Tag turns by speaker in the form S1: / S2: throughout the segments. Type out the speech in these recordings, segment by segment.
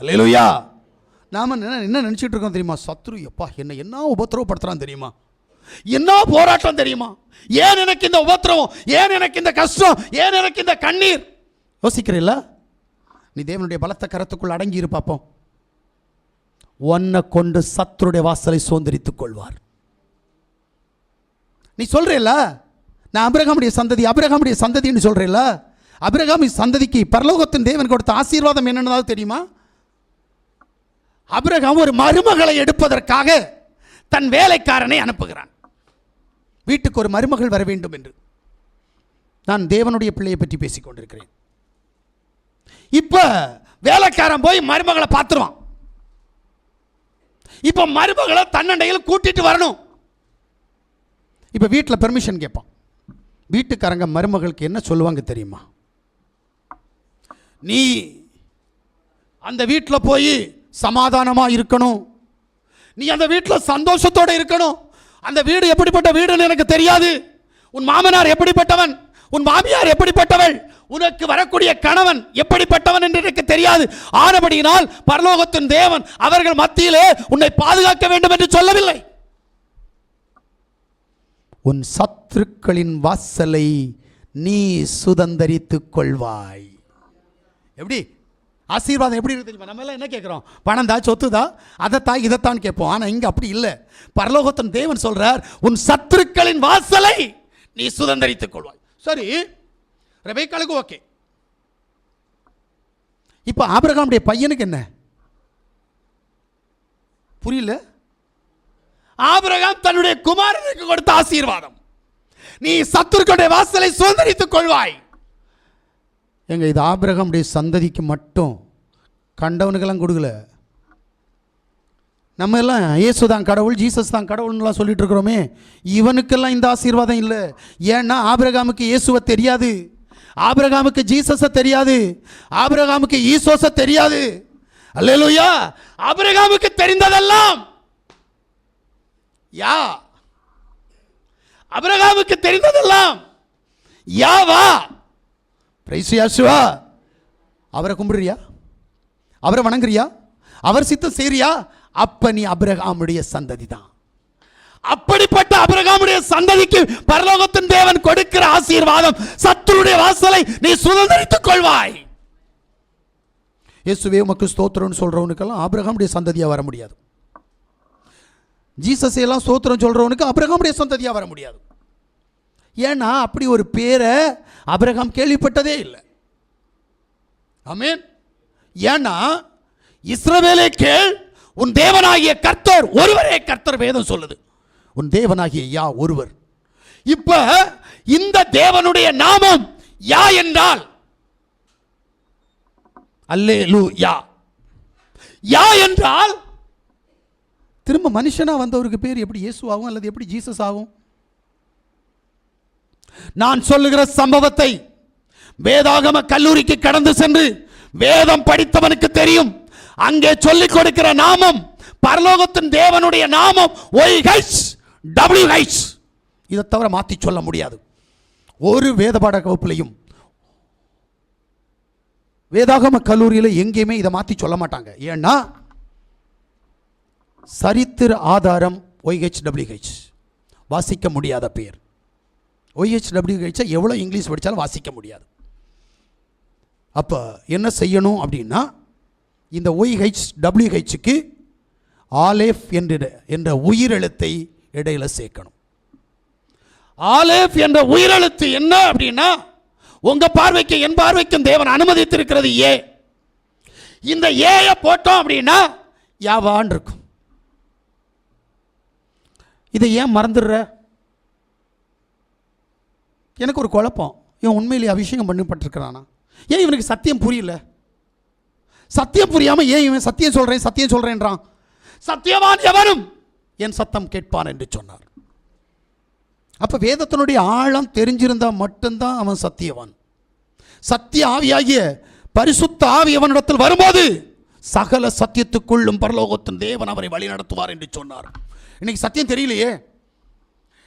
S1: அல்லேலூயா. நாம என்ன என்ன நினச்சிட்டு இருக்கோம் தெரியுமா? சத்ரு எப்பா என்ன என்ன உபத்திரவப்படுத்துறான் தெரியுமா? என்ன போராட்டம் தெரியுமா? ஏன் எனக்கு இந்த உபத்திரவம்? ஏன் எனக்கு இந்த கஷ்டம்? ஏன் எனக்கு இந்த கண்ணீர்? யோசிக்கிறீல்ல? நீ தேவனுடைய பலத்த கரத்துக்குள் அடங்கி இரு பார்ப்போம் உன்னை கொண்டு சத்துருடைய வாசலை சுதந்திரித்துக் கொள்வார். நீ சொல்றேல்ல? நான் அபிரகாமுடைய சந்ததி அபிரகாமுடைய சந்ததின்னு சொல்றேல்ல? அபிரகாமி சந்ததிக்கு பரலோகத்தின் தேவன் கொடுத்த ஆசீர்வாதம் என்னன்னு தெரியுமா? அபிரகாம் ஒரு மருமகளை எடுப்பதற்காக தன் வேலைக்காரனை அனுப்புகிறான். வீட்டுக்கு ஒரு மருமகள் வர வேண்டும் என்று. நான் தேவனுடைய பிள்ளையை பற்றி பேசிக் கொண்டிருக்கிறேன் இப்போ வேலைக்காரன் போய் மருமகளை பார்த்துருவான். இப்போ மருமகளை தன்னண்டையில் கூட்டிட்டு வரணும். இப்போ வீட்டில் பெர்மிஷன் கேட்பான். வீட்டுக்காரங்க மருமகளுக்கு என்ன சொல்லுவாங்க தெரியுமா? நீ அந்த வீட்டில் போய் சமாதானமாக இருக்கணும். நீ அந்த வீட்டில் சந்தோஷத்தோடு இருக்கணும். அந்த வீடு எப்படிப்பட்ட வீடுன்னு எனக்கு தெரியாது. உன் மாமனார் எப்படிப்பட்டவன்? உன் மாமியார் எப்படிப்பட்டவள்? உனக்கு வரக்கூடிய கணவன் எப்படிப்பட்டவன் என்று எனக்கு தெரியாது. ஆனபடியினால் பரலோகத்தின் தேவன் அவர்கள் மத்தியிலே உன்னை பாதுகாக்க வேண்டும் என்று சொல்லவில்லை. உன் சத்துருக்களின் வாசலை நீ சுதந்திரித்துக் கொள்வாய். எப்படி? ஆசீர்வாதம் எப்படி இருக்கு தெரியுமா? நம்ம எல்லாம் என்ன கேட்குறோம் பணம் தான் சொத்து தான் அதைத்தான் இதைத்தான் கேட்போம். ஆனால் இங்கே அப்படி இல்லை. பரலோகத்தன் தேவன் சொல்கிறார் உன் சத்துருக்களின் வாசலை நீ சுதந்திரித்துக் கொள்வாய். சரி ரெபேக்காளுக்கு ஓகே. இப்போ ஆபிரகாமுடைய பையனுக்கு என்ன? புரியல? ஆபிரகாம் தன்னுடைய குமாரனுக்கு கொடுத்த ஆசீர்வாதம். நீ சத்துருக்களுடைய வாசலை சுதந்திரித்துக் கொள்வாய். எங்க இது ஆபிரகாமுடைய சந்ததிக்கு மட்டும் கண்டவனுக்கெல்லாம் கொடுக்கல. நம்ம எல்லாம் இயேசு தான் கடவுள் ஜீசஸ் தான் கடவுள்னுலாம் சொல்லிட்டு இருக்கிறோமே. இவனுக்கெல்லாம் இந்த ஆசீர்வாதம் இல்லை. ஏன்னா ஆபிரகாமுக்கு இயேசுவை தெரியாது. ஆபிரகாமுக்கு ஜீசஸை தெரியாது. ஆபிரகாமுக்கு ஈசோஸை தெரியாது. அல்லேலூயா! ஆபிரகாமுக்கு தெரிந்ததெல்லாம் யா. அபிரகாமுக்கு தெரிந்ததெல்லாம் யாவா? பிரைஸ் யாசுவா அவரை கும்பிடுறியா? அவரை வணங்குறியா? அவர் சித்தம் செய்றியா? அப்ப நீ அபிரகாமுடைய சந்ததி தான் அப்படிப்பட்ட அபிரகாமுடைய சந்ததிக்கு பரலோகத்தின் தேவன் கொடுக்கிற ஆசீர்வாதம் சத்துருடைய வாசலை நீ சுதந்திரித்துக் கொள்வாய். இயேசுவே உமக்கு ஸ்தோத்திரம்னு சொல்கிறவனுக்கெல்லாம் ஆபிரகாமுடைய சந்ததியாக வர முடியாது. ஜீசஸ் எல்லாம் ஸ்தோத்திரம் சொல்கிறவனுக்கு அபிரகாமுடைய சந்ததியாக வர முடியாது. ஏன்னா அப்படி ஒரு பேரை அபிரகாம் கேள்விப்பட்டதே இல்லை. ஆமென். ஏன்னா இஸ்ரவேலே கேள் உன் தேவனாகிய கர்த்தர் ஒருவரே கர்த்தர் வேதம் சொல்லுது. உன் தேவனாகிய யா ஒருவர். இப்ப இந்த தேவனுடைய நாமம் யா என்றால் அல்லே லூ யா யா என்றால் திரும்ப மனுஷனா வந்தவருக்கு பேர் எப்படி இயேசு ஆகும் அல்லது எப்படி ஜீசஸ் ஆகும்? நான் சொல்லுகிற சம்பவத்தை வேதாகம கல்லூரிக்கு கடந்து சென்று வேதம் படித்தவனுக்கு தெரியும். அங்கே சொல்லிக் கொடுக்கிற நாமம் பரலோகத்தின் தேவனுடைய நாமம் ஒய் டபிள்யூ ஹைச் இதை தவிர மாற்றி சொல்ல முடியாது. ஒரு வேத பாட வகுப்புலையும் வேதாகம கல்லூரியில் எங்கேயுமே இதை மாற்றி சொல்ல மாட்டாங்க. ஏன்னா சரித்திர ஆதாரம் ஒய்ஹெச் டபிள்யூஹெச். வாசிக்க முடியாத பெயர் ஒய்ஹெச் டபிள்யூஹெச்சை எவ்வளோ இங்கிலீஷ் படித்தாலும் வாசிக்க முடியாது. அப்போ என்ன செய்யணும் அப்படின்னா இந்த ஒய்ஹெச் டபிள்யூஹெச்சுக்கு ஆலேஃப் என்ற என்ற உயிரெழுத்தை இடையில சேர்க்கணும். ஆலேஃப் என்ற உயிரெழுத்து என்ன அப்படின்னா உங்கள் பார்வைக்கு என் பார்வைக்கும் தேவன் அனுமதித்திருக்கிறது ஏ. இந்த ஏயை போட்டோம் அப்படின்னா யாவான் இருக்கும். இதை ஏன் மறந்துடுற? எனக்கு ஒரு குழப்பம். இவன் உண்மையிலேயே அபிஷேகம் பண்ணப்பட்டிருக்கிறானா? ஏன் இவனுக்கு சத்தியம் புரியல? சத்தியம் புரியாமல் ஏன் இவன் சத்தியம் சொல்கிறேன் சத்தியம் சொல்கிறேன்றான் சத்தியவான் எவனும் என் சத்தம் கேட்பான் என்று சொன்னார். அப்போ வேதத்தினுடைய ஆழம் தெரிஞ்சிருந்தால் மட்டும்தான் அவன் சத்தியவான். சத்திய ஆவியாகிய பரிசுத்த ஆவி அவனிடத்தில் வரும்போது சகல சத்தியத்துக்குள்ளும் பரலோகத்தின் தேவன் அவரை வழி நடத்துவார் என்று சொன்னார். இன்னைக்கு சத்தியம் தெரியலையே.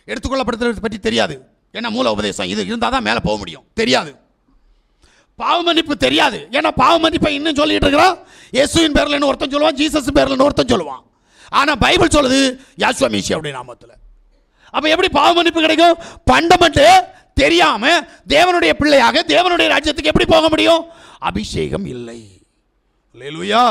S1: எடுத்துக்கொள்ளப்படுத்துறது பற்றி தெரியாது. ஏன்னா மூல உபதேசம்? இது இருந்தால் தான் மேலே போக முடியும். தெரியாது. பாவ மன்னிப்பு தெரியாது. ஏன்னா பாவ மன்னிப்பை இன்னும் சொல்லிட்டு இருக்கிறான் இயேசுவின் பேரில் ஒருத்தன் சொல்லுவான் ஜீசஸ் பேரில் ஒருத்தன் சொல்லுவான். ஆனால் பைபிள் சொல்லுது யாசுவா மீசி அப்படி நாமத்தில். அப்போ எப்படி பாவ மன்னிப்பு கிடைக்கும்? பண்டமெண்ட்டு தெரியாமல் தேவனுடைய பிள்ளையாக தேவனுடைய ராஜ்யத்துக்கு எப்படி போக முடியும்? அபிஷேகம் இல்லை. அல்லேலூயா.